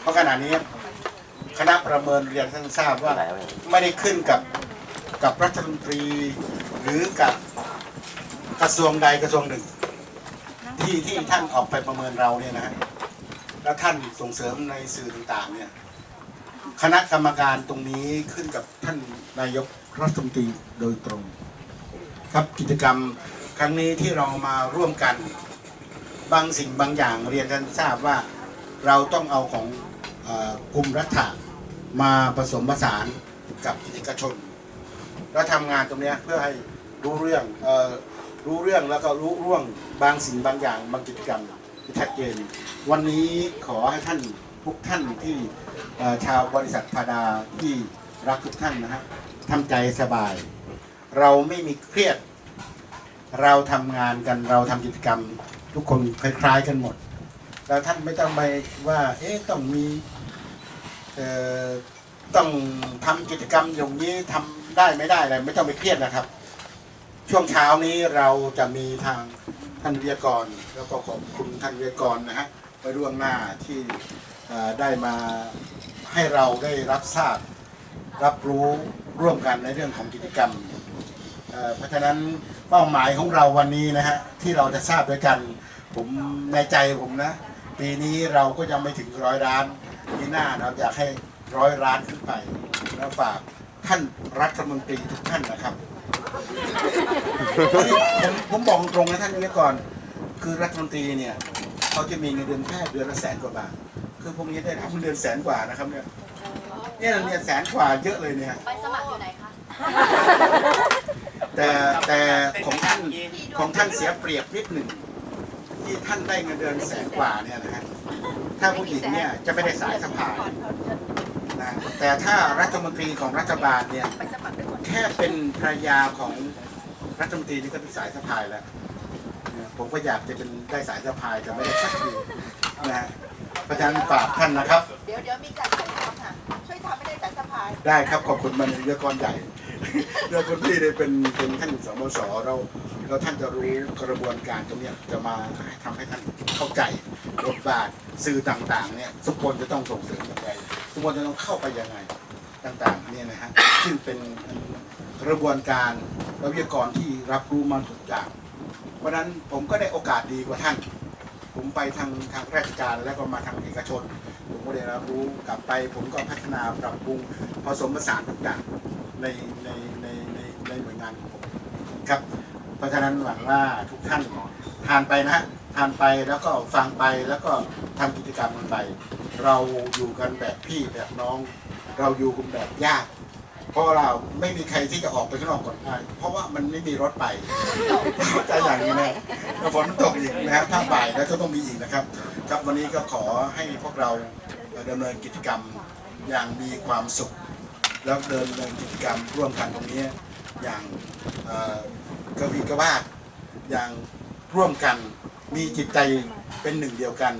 เพราะขณะนี้คณะประเมินเรียนท่านทราบว่าไม่ได้ขึ้นกับกับรัฐมนตรี หรือกับกระทรวงใดกระทรวงหนึ่ง ที่ที่ท่านออกไปประเมินเราเนี่ยนะฮะแล้วท่านส่งเสริมในสื่อต่างๆเนี่ยคณะกรรมการตรงนี้ขึ้นกับท่านนายกรัฐมนตรีโดยตรง ครับกิจกรรมครั้งนี้ที่เรามาร่วมกัน บางสิ่งบางอย่างเรียนท่านทราบว่า เราต้องเอาของกลุ่มรัฐะมาผสมผสานกับเอกชนแล้วทำงานตรงนี้เพื่อให้รู้เรื่องออรู้เรื่องแล้วก็รู้ร่วงบางสิ่งบางอย่างบางกิจกรรมที่ชัดเจน วันนี้ขอให้ท่านทุกท่านที่ชาวบริษัทพาดาที่รักทุกท่านนะฮะทำใจสบาย เราไม่มีเครียด เราทำงานกันเราทำกิจกรรม ทุกคนคล้ายๆกันหมด แล้วท่านไม่ต้องไปว่า เอ๊ะต้องมีเอ่อต้องทำกิจกรรมอย่างนี้ทำได้ไม่ได้อะไรไม่ต้องไปเครียดนะครับ ช่วงเช้านี้เราจะมีทางท่านวิทยากร แล้วก็ขอบคุณท่านวิทยากรนะฮะไปร่วงหน้าที่ได้มาให้เราได้รับทราบรับรู้ร่วมกันในเรื่องของกิจกรรม เพราะฉะนั้นเป้าหมายของเราวันนี้นะฮะที่เราจะทราบด้วยกัน ผมในใจผมนะ ปีนี้เราก็ยังไม่ถึงร้อยล้านปีหน้าเราอยากให้ร้อยล้านขึ้นไปแล้วฝากท่านรัฐมนตรีทุกท่านนะครับผมผมบอกตรงนะท่านวิทยากรคือรัฐมนตรีเนี่ยเขาจะมีเงินเดือนแค่เดือนละแสนกว่าบาทคือพวกนี้ได้รับเงินเดือนแสนกว่านะครับเนี่ยเนี่ยเนี่ยแสนกว่าเยอะเลยเนี่ยไปสมัครอยู่ไหนคะแต่แต่ของท่านของท่านเสียเปรียบนิดหนึ่ง ที่ท่านได้เงินเดือนแสนกว่าเนี่ยนะฮะถ้าผู้หญิงเนี่ยจะไม่ได้สายสะพายนะแต่ถ้ารัฐมนตรีของรัฐบาลเนี่ยไปสมัครไปก่อนแค่เป็นภรรยาของรัฐมนตรีนี่ก็เป็นสายสะพายแล้วเนี่ยผมก็อยากจะเป็นได้สายสะพายแต่ไม่ได้สักทีนะฮะเพราะฉะนั้นฝากท่านนะครับ เดี๋ยวเดี๋ยวมีการช่วยทำค่ะช่วยทำไม่ได้สายสะพาย ได้ครับขอบคุณมันยกรใหญ่เรื่องคนที่ได้เป็นเป็นท่านสมสเราเราท่านจะรู้กระบวนการตรงนี้จะมาทำให้ท่านเข้าใจบทบาทสื่อต่างๆเนี่ยทุกคนจะต้องส่งเสริมยังไงทุกคนจะต้องเข้าไปยังไงต่างๆเนี่ยนะฮะซึ่งเป็นกระบวนการและวิทยกรที่รับรู้มาทุกอย่างเพราะนั้นผมก็ได้โอกาสดีกว่าท่าน ผมไปทางทางราชการแล้วก็มาทางเอกชน ผมก็ได้รับรู้กลับไป ผมก็พัฒนาปรับปรุงผสมผสานทุกอย่างในในในในในหน่วยงานของผมครับ เพราะฉะนั้นหวังว่าทุกท่านทานไปนะทานไปแล้วก็ฟังไปแล้วก็ทำกิจกรรมกันไป เราอยู่กันแบบพี่แบบน้อง เราอยู่กันแบบญาติ เพราะเราไม่มีใครที่จะออกไปข้างนอกก่อนได้เพราะว่ามันไม่มีรถไปเข้าใจอย่างนี้นะแล้วฝนตกอีกนะครับถ้าบ่ายแล้วก็ต้องมีอีกนะครับ ครับวันนี้ก็ขอให้พวกเราดำเนินกิจกรรมอย่างมีความสุข แล้วเดินเดินกิจกรรมร่วมกันตรงนี้อย่างกระวีกระวาดอย่างร่วมกันมีจิตใจเป็นหนึ่งเดียวกัน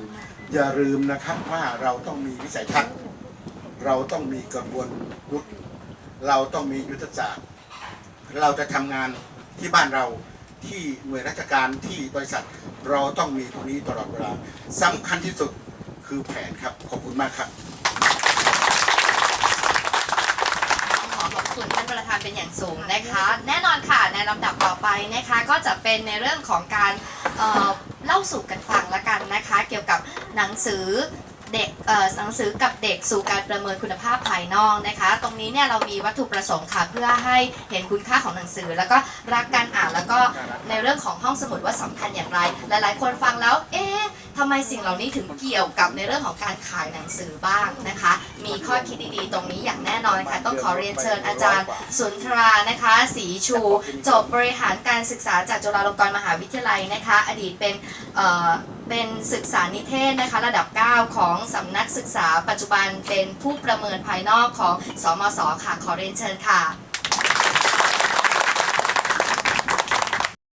อย่าลืมนะครับว่าเราต้องมีวิสัยทัศน์ เราต้องมีกระบวนยุทธ เราต้องมียุทธศาสตร์ เราจะทำงานที่บ้านเราที่หน่วยราชการที่บริษัทเราต้องมีตรงนี้ตลอดเวลาสำคัญที่สุดคือแผนครับ ขอบคุณมากครับขอขอบคุณท่านประธานเป็นอย่างสูงนะคะ แน่นอนค่ะในลำดับต่อไปนะคะก็จะเป็นในเรื่องของการเเล่าสู่กันฟังละกันนะคะ เกี่ยวกับหนังสือ เด็กหนังสือกับเด็กสู่การประเมินคุณภาพภายนอกนะคะ ตรงนี้เนี่ยเรามีวัตถุประสงค์ค่ะเพื่อให้เห็นคุณค่าของหนังสือ แล้วก็รักการอ่านแล้วก็ในเรื่องของห้องสมุดว่าสำคัญอย่างไร หลาย ๆ คนฟังแล้ว เอ๊ะทำไมสิ่งเหล่านี้ถึงเกี่ยวกับในเรื่องของการขายหนังสือบ้างนะคะ มีข้อคิดดีๆ ตรงนี้อย่างแน่นอนค่ะ ต้องขอเรียนเชิญอาจารย์ สุนทรานะคะสีชู จบบริหารการศึกษาจากจุฬาลงกรณ์มหาวิทยาลัยนะคะ อดีตเป็น เป็นศึกษานิเทศนะคะระดับ 9 ของสำนักศึกษาปัจจุบันเป็นผู้ประเมินภายนอกของสมศค่ะขอเรียนเชิญค่ะ